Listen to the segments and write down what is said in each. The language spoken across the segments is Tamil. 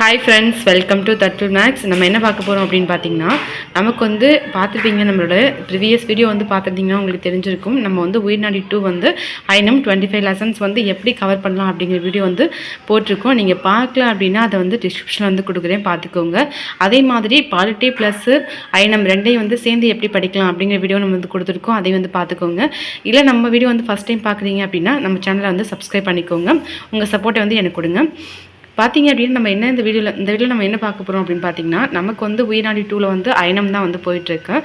ஹாய் ஃப்ரெண்ட்ஸ் வெல்கம் டு தட்டு மேக்ஸ் நம்ம என்ன பார்க்க போகிறோம் அப்படின்னு பார்த்தீங்கன்னா நமக்கு வந்து பார்த்துருப்பீங்க நம்மளோட ப்ரிவியஸ் வீடியோ வந்து பார்த்துருந்தீங்கன்னா உங்களுக்கு தெரிஞ்சிருக்கும். நம்ம வந்து உயிர்நாடி டூ வந்து ஐநம் டுவெண்ட்டி ஃபைவ் லெசன்ஸ் வந்து எப்படி கவர் பண்ணலாம் அப்படிங்கிற வீடியோ வந்து போட்டிருக்கோம். நீங்கள் பார்க்கல அப்படின்னா அதை வந்து டிஸ்கிரிப்ஷனில் வந்து கொடுக்குறேன். பார்த்துக்கோங்க. அதே மாதிரி பாலிட்டி ப்ளஸ்ஸு ஐநம் ரெண்டையும் வந்து சேர்ந்து எப்படி படிக்கலாம் அப்படிங்கிற வீடியோ நம்ம வந்து கொடுத்துருக்கோம். அதையும் வந்து பார்த்துக்கோங்க. இல்லை நம்ம வீடியோ வந்து ஃபஸ்ட் டைம் பார்க்குறீங்க அப்படின்னா நம்ம சேனலை வந்து சப்ஸ்கிரைப் பண்ணிக்கோங்க. உங்கள் சப்போர்ட்டை வந்து எனக்கு கொடுங்க. பார்த்தீங்க அப்படின்னு நம்ம என்ன இந்த வீடியோவில் இந்த வீடியோவில் நம்ம என்ன பார்க்க போகிறோம் அப்படின்னு பார்த்தீங்கன்னா நமக்கு வந்து உயிர்நாடி டூவில் வந்து அயனம் தான் வந்து போயிட்டுருக்கு.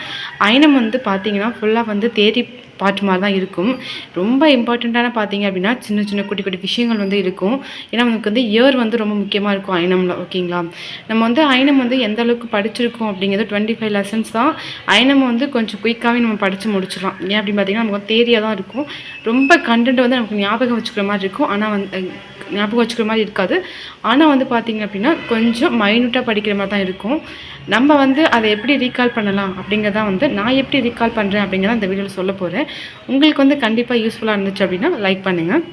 அயனம் வந்து பார்த்தீங்கன்னா ஃபுல்லாக வந்து தேடி பாட்டு மாதிரி தான் இருக்கும். ரொம்ப இம்பார்ட்டண்ட்டான பார்த்தீங்க அப்படின்னா சின்ன சின்ன குட்டி குட்டி விஷயங்கள் வந்து இருக்கும். ஏன்னா நமக்கு வந்து இயர் வந்து ரொம்ப முக்கியமாக இருக்கும் அயனமில் ஓகேங்களா நம்ம வந்து அயனம் வந்து எந்த அளவுக்கு படிச்சிருக்கோம் அப்படிங்கிறது டுவெண்ட்டி ஃபைவ் லெசன்ஸ் தான். அயனம் வந்து கொஞ்சம் குயிக்காகவே நம்ம படித்து முடிச்சிடலாம். ஏன் அப்படின்னு பார்த்தீங்கன்னா நமக்கு தேரியாக தான் இருக்கும். ரொம்ப கண்டென்ட் வந்து நமக்கு ஞாபகம் வச்சுக்கிற மாதிரி இருக்கும். ஆனால் வந்து ஞாபகம் வச்சுக்கிற மாதிரி இருக்காது. ஆனால் வந்து பார்த்திங்க அப்படின்னா கொஞ்சம் மைனூட்டாக படிக்கிற மாதிரி தான் இருக்கும். நம்ம வந்து அதை எப்படி ரீகால் பண்ணலாம் அப்படிங்கிறதான் வந்து நான் எப்படி ரீகால் பண்ணுறேன் அப்படிங்கிறத இந்த வீடியோவில் சொல்ல போகிறேன் உங்களுக்கு வந்து கண்டிப்பாக யூஸ்ஃபுல்லாக இருந்துச்சு அப்படின்னா லைக் பண்ணுங்கள்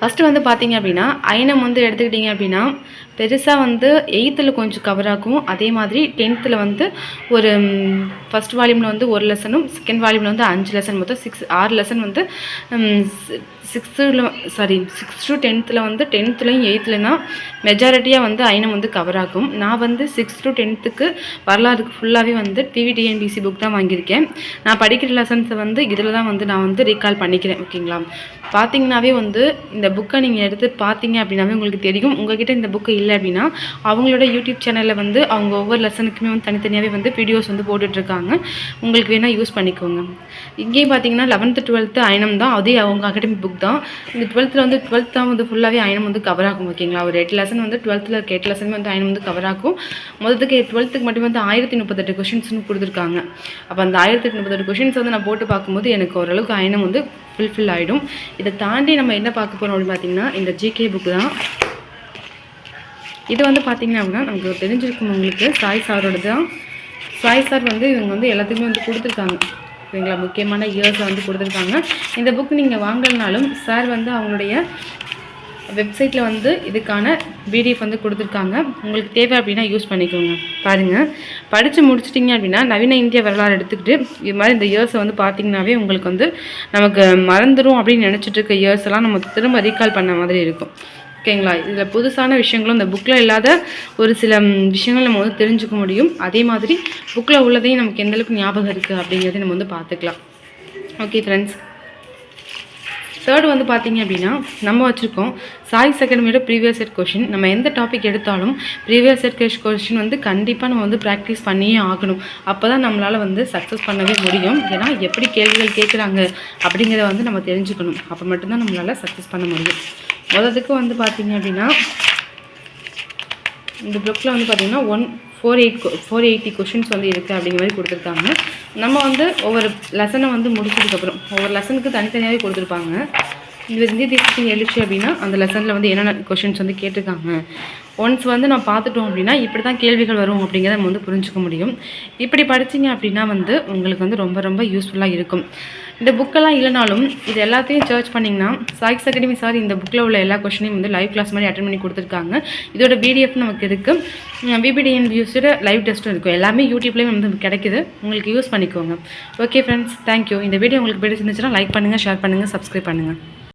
ஃபஸ்ட்டு வந்து பார்த்தீங்க அப்படின்னா ஐனம் வந்து எடுத்துக்கிட்டிங்க அப்படின்னா பெருசாக வந்து எயித்தில் கொஞ்சம் கவர் ஆகும். அதே மாதிரி டென்த்தில் வந்து ஒரு ஃபஸ்ட் வால்யூமில் வந்து ஒரு லெசனும் செகண்ட் வால்யூமில் வந்து அஞ்சு லெசன் மொத்தம் சிக்ஸ் ஆறு லெசன் வந்து சிக்ஸ்த்தில் சாரி சிக்ஸ் டு டென்த்தில் வந்து டென்த்துலையும் எயித்துலனா மெஜாரிட்டியாக வந்து ஐனம் வந்து கவர் ஆகும். நான் வந்து சிக்ஸ் டு டென்த்துக்கு வரலாறுக்கு ஃபுல்லாகவே வந்து டிவிடிஎன்பிசி புக் தான் வாங்கியிருக்கேன். நான் படிக்கிற லெசன்ஸை வந்து இதில் தான் வந்து நான் வந்து ரீகால் பண்ணிக்கிறேன் ஓகேங்களா பார்த்தீங்கன்னாவே வந்து இந்த புக்கை நீங்கள் எடுத்து பார்த்தீங்க அப்படின்னாவே உங்களுக்கு தெரியும். உங்ககிட்ட இந்த புக்கு இல்லை அப்படின்னா அவங்களோட யூடியூப் சேனலில் வந்து அவங்க ஒவ்வொரு லெசனுக்குமே வந்து தனித்தனியாகவே வந்து வீடியோஸ் வந்து போட்டுட்ருக்காங்க. உங்களுக்கு வேணால் யூஸ் பண்ணிக்கோங்க. இங்கேயும் பார்த்தீங்கன்னா லெவன்த்து டுவெல்த்து அயனம் தான். அதே அவங்க அகாடமி புக் தான். இந்த டுவெல்த்தில் வந்து டுவெல்த் தான் வந்து ஃபுல்லாகவே அயனம் வந்து கவர் ஆகும் ஓகேங்களா ஒரு எட்டு லெசன் வந்து டுவெல்த்தில் இருக்க எட்டு லெசன் வந்து அயனம் வந்து கவர் ஆகும். மொத்தத்துக்கு டுவெல்த்துக்கு மட்டும் வந்து ஆயிரத்தி முப்பத்தெட்டு கொஷின்ஸ்னு கொடுத்துருக்காங்க. அப்போ அந்த ஆயிரத்தி முப்பத்தெட்டு கொஷின்ஸ் வந்து நான் போட்டு பார்க்கும்போது எனக்கு ஓரளவுக்கு அயனம் வந்து ஃபுல்ஃபில் ஆகிடும் இதை தாண்டி நம்ம என்ன பார்க்க போகிறோம் அப்படின்னு பார்த்தீங்கன்னா இந்த ஜிகே புக்கு தான். இது வந்து பார்த்திங்கன்னா அப்படின்னா நமக்கு தெரிஞ்சிருக்கும் உங்களுக்கு. சாய் சாரோட தான். சாய் சார் வந்து இவங்க வந்து எல்லாத்துக்குமே வந்து கொடுத்துருக்காங்க. சரிங்களா முக்கியமான இயர்ஸை வந்து கொடுத்துருக்காங்க. இந்த புக் நீங்கள் வாங்கலனாலும் சார் வந்து அவங்களுடைய வெப்சைட்டில் வந்து இதுக்கான பிடிஎஃப் வந்து கொடுத்துருக்காங்க. உங்களுக்கு தேவை அப்படின்னா யூஸ் பண்ணிக்கோங்க. பாருங்கள் படித்து முடிச்சிட்டிங்க அப்படின்னா நவீன இந்திய வரலாறு எடுத்துக்கிட்டு இது மாதிரி இந்த இயர்ஸை வந்து பார்த்திங்கனாவே உங்களுக்கு வந்து நமக்கு மறந்துடும் அப்படின்னு நினச்சிட்டு இருக்க இயர்ஸ் எல்லாம் நம்ம திரும்ப ரீகால் பண்ண மாதிரி இருக்கும். ஓகேங்களா இதில் புதுசான விஷயங்களும் இந்த புக்கில் இல்லாத ஒரு சில விஷயங்கள் நம்ம வந்து தெரிஞ்சுக்க முடியும். அதே மாதிரி புக்கில் உள்ளதையும் நமக்கு எந்தளவுக்கு ஞாபகம் இருக்குது அப்படிங்கிறதையும் நம்ம வந்து பார்த்துக்கலாம். ஓகே ஃப்ரெண்ட்ஸ் தேர்ட் வந்து பார்த்தீங்க அப்படின்னா நம்ம வச்சுருக்கோம் சாய்ஸ் அகாடமியோட ப்ரீவியஸ் செட் கொஷின் நம்ம எந்த டாபிக் எடுத்தாலும் ப்ரீவியஸ் செட் கொஷின் வந்து கண்டிப்பாக நம்ம வந்து ப்ராக்டிஸ் பண்ணியே ஆகணும். அப்போ தான் நம்மளால் வந்து சக்ஸஸ் பண்ணவே முடியும். ஏன்னா எப்படி கேள்விகள் கேட்குறாங்க அப்படிங்கிறத வந்து நம்ம தெரிஞ்சுக்கணும். அப்போ மட்டும்தான் நம்மளால் சக்ஸஸ் பண்ண முடியும். முதலுக்கு வந்து பார்த்தீங்க அப்படின்னா இந்த புக்கில் வந்து பார்த்திங்கன்னா one four eight four eighty questions வந்து இருக்குது அப்படிங்கிற மாதிரி கொடுத்துருக்காங்க. நம்ம வந்து ஒவ்வொரு லெசனை வந்து முடிச்சதுக்கப்புறம் ஒவ்வொரு லெசனுக்கு தனித்தனியாகவே கொடுத்துருப்பாங்க. இது இந்திய தேசத்தின் எழுச்சி அப்படின்னா அந்த லெசனில் வந்து என்னென்ன கொஷின்ஸ் வந்து கேட்டிருக்காங்க. ஒன்ஸ் வந்து நான் பார்த்துட்டோம் அப்படின்னா இப்படி தான் கேள்விகள் வரும் அப்படிங்கிறத நம்ம வந்து புரிஞ்சுக்க முடியும். இப்படி படித்தீங்க அப்படின்னா வந்து உங்களுக்கு வந்து ரொம்ப ரொம்ப யூஸ்ஃபுல்லாக இருக்கும். இந்த புக்கெல்லாம் இல்லைனாலும் இது எல்லாத்தையும் சர்ச் பண்ணிங்கன்னா சாய்ஸ் அகாடமி சார் இந்த புக்கில் உள்ள எல்லா கொஷனையும் வந்து லைவ் கிளாஸ் மாதிரி அட்டன் பண்ணி கொடுத்துருக்காங்க. இதோட பிடிஎஃப் நமக்கு இருக்குது பிபிடிஎன் வியூஸோட லைவ் டெஸ்ட்டும் இருக்கும். எல்லாமே யூடியூப்லேயும் வந்து கிடைக்குது. உங்களுக்கு யூஸ் பண்ணிக்கோங்க. ஓகே ஃப்ரெண்ட்ஸ் தேங்க்யூ இந்த வீடியோ உங்களுக்கு பிடிச்சிருந்துச்சுன்னா லைக் பண்ணுங்கள் ஷேர் பண்ணுங்கள் சப்ஸ்கிரைப் பண்ணுங்கள்